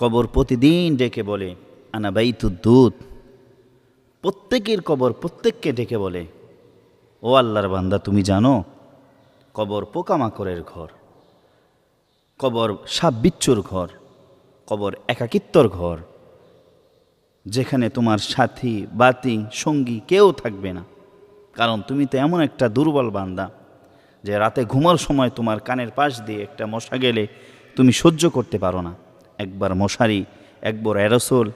কবর প্রতিদিন ডেকে বলে, আনা দুধ। প্রত্যেকের কবর প্রত্যেককে ডেকে বলে, ও আল্লাহর বান্দা, তুমি জানো, কবর পোকামাকড়ের ঘর, কবর সাপ বিচ্ছুর ঘর, কবর একাকিত্বর ঘর, যেখানে তোমার সাথী, বাতি, সঙ্গী কেউ থাকবে না। কারণ তুমি তো এমন একটা দুর্বল বান্দা যে রাতে ঘুমার সময় তোমার কানের পাশ দিয়ে একটা মশা গেলে তুমি সহ্য করতে পারো না। একবার মশারি, একবার অ্যারোসোল,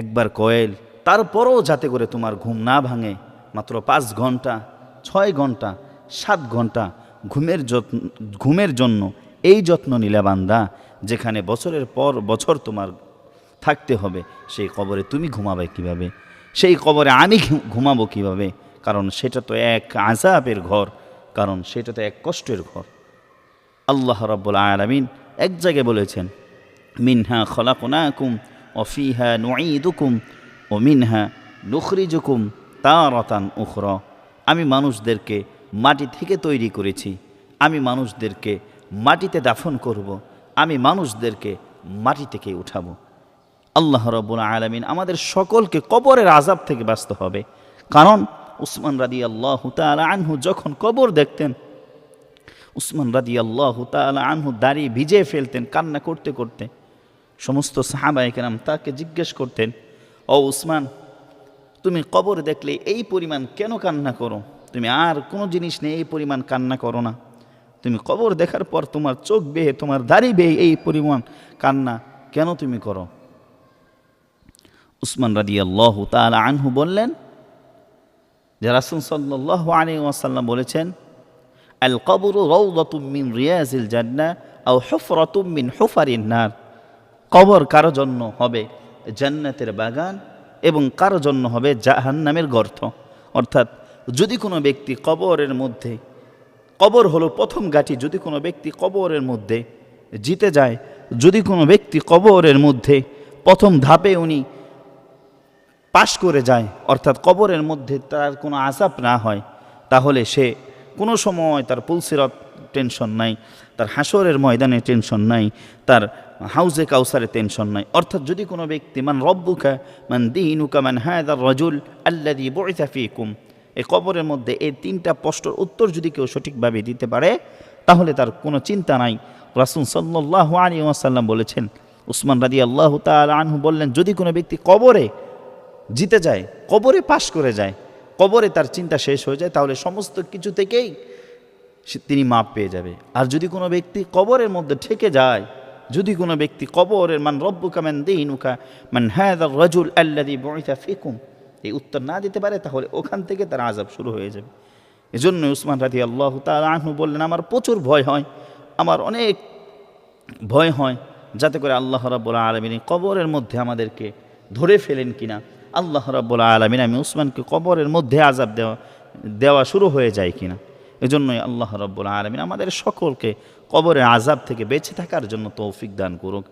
একবার কয়েল, তারপরও যাতে করে তোমার ঘুম না ভাঙে, মাত্র পাঁচ ঘণ্টা, ছয় ঘণ্টা, সাত ঘণ্টা ঘুমের যত্ন, ঘুমের জন্য এই যত্ন নিলে বান্দা, যেখানে বছরের পর বছর তোমার থাকতে হবে, সেই কবরে তুমি ঘুমাবে কীভাবে? সেই কবরে আমি ঘুমাবো কীভাবে? কারণ সেটা তো এক আজাবের ঘর, কারণ সেটা তো এক কষ্টের ঘর। আল্লাহ রব্বুল আলামিন এক জায়গায় বলেছেন মিনহা খলাকুনাকুম অফিহা নুঈদুকুম ও মিনহা নুখরিজুকুম তারাতান উখর। আমি মানুষদেরকে মাটি থেকে তৈরি করেছি। আমি মানুষদেরকে মাটিতে দাফন করব। আমি মানুষদেরকে মাটি থেকে উঠাবো। আল্লাহ রব্বুল আলমিন আমাদের সকলকে কবরের আজাব থেকে বাঁচতে হবে। কারণ উসমান রাদি আল্লাহ তালা আনহু যখন কবর দেখতেন, উসমান রাদি আল্লাহ তালা আনহু দাঁড়িয়ে ভিজে ফেলতেন কান্না করতে করতে। সমস্ত সাহাবাহিকেরাম তাকে জিজ্ঞেস করতেন, ও উসমান, তুমি কবর দেখলে এই পরিমাণ কেন কান্না করো? তুমি আর কোনো জিনিস নেই এই পরিমাণ কান্না করো না। তুমি কবর দেখার পর তোমার চোখ বেয়ে, তোমার দাড়ি বেয়ে এই পরিমাণ কান্না কেন তুমি করো? উসমান রাদি আল্লাহ তালা আনহু বললেন, যে রাসুল সাল্লাহ আলী ওয়াসাল্লাম বলেছেন, আল কবর রৌদতুম মিন রিয়াজিল জান্না আও হুফরতুম মিন হুফারিন নার। কবর কারও জন্য হবে জান্নাতের বাগান এবং কারও জন্য হবে জাহান্নামের গর্ত। অর্থাৎ যদি কোনো ব্যক্তি কবরের মধ্যে, কবর হলো প্রথম গাঠি যদি কোনো ব্যক্তি কবরের মধ্যে জিতে যায়, যদি কোনো ব্যক্তি কবরের মধ্যে প্রথম ধাপে উনি পাশ করে যায়, অর্থাৎ কবরের মধ্যে তার কোনো আজাব না হয়, তাহলে সে কোনো সময় তার পুলসিরত টেনশন নাই, তার হাসরের ময়দানে টেনশন নাই, তার হাউজে কাউসারে টেনশন নাই। অর্থাৎ যদি কোনো ব্যক্তি, মান রব্বুকা, মান দিনুকা, মান হায়দার রজুল আল্লাদি ফিকুম এই কবরের মধ্যে এই তিনটা প্রশ্নের উত্তর যদি কেউ সঠিকভাবে দিতে পারে, তাহলে তার কোনো চিন্তা নাই। রাসুল সাল্লাহ আলী ওয়াসাল্লাম বলেছেন, উসমান রাদি আল্লাহ তাল আনহু বললেন, যদি কোনো ব্যক্তি কবরে জিতে যায়, কবরে পাশ করে যায়, কবরে তার চিন্তা শেষ হয়ে যায়, তাহলে সমস্ত কিছু থেকেই তিনি মাপ পেয়ে যাবে। আর যদি কোনো ব্যক্তি কবরের মধ্যে ঠেকে যায়, যদি কোনো ব্যক্তি কবরের মান রব্বুকা মান দিনুকা মান হ্যাদ রজুল আল্লাদি বইতা ফিকুম, এই উত্তর না দিতে পারে, তাহলে ওখান থেকে তার আজাব শুরু হয়ে যাবে। এজন্য উসমান রাজি আল্লাহ আহমু বললেন, আমার প্রচুর ভয় হয়, আমার অনেক ভয় হয়, যাতে করে আল্লাহ রাব্বুল আলমিন কবরের মধ্যে আমাদেরকে ধরে ফেলেন কিনা। আল্লাহ রাব্বুল আলমিন, আমি উসমানকে কবরের মধ্যে আজাব দেওয়া দেওয়া শুরু হয়ে যায় কিনা। এজন্যই আল্লাহ রব্বুল আলমিন আমাদের সকলকে কবরের আজাব থেকে বেঁচে থাকার জন্য তৌফিক দান করুক।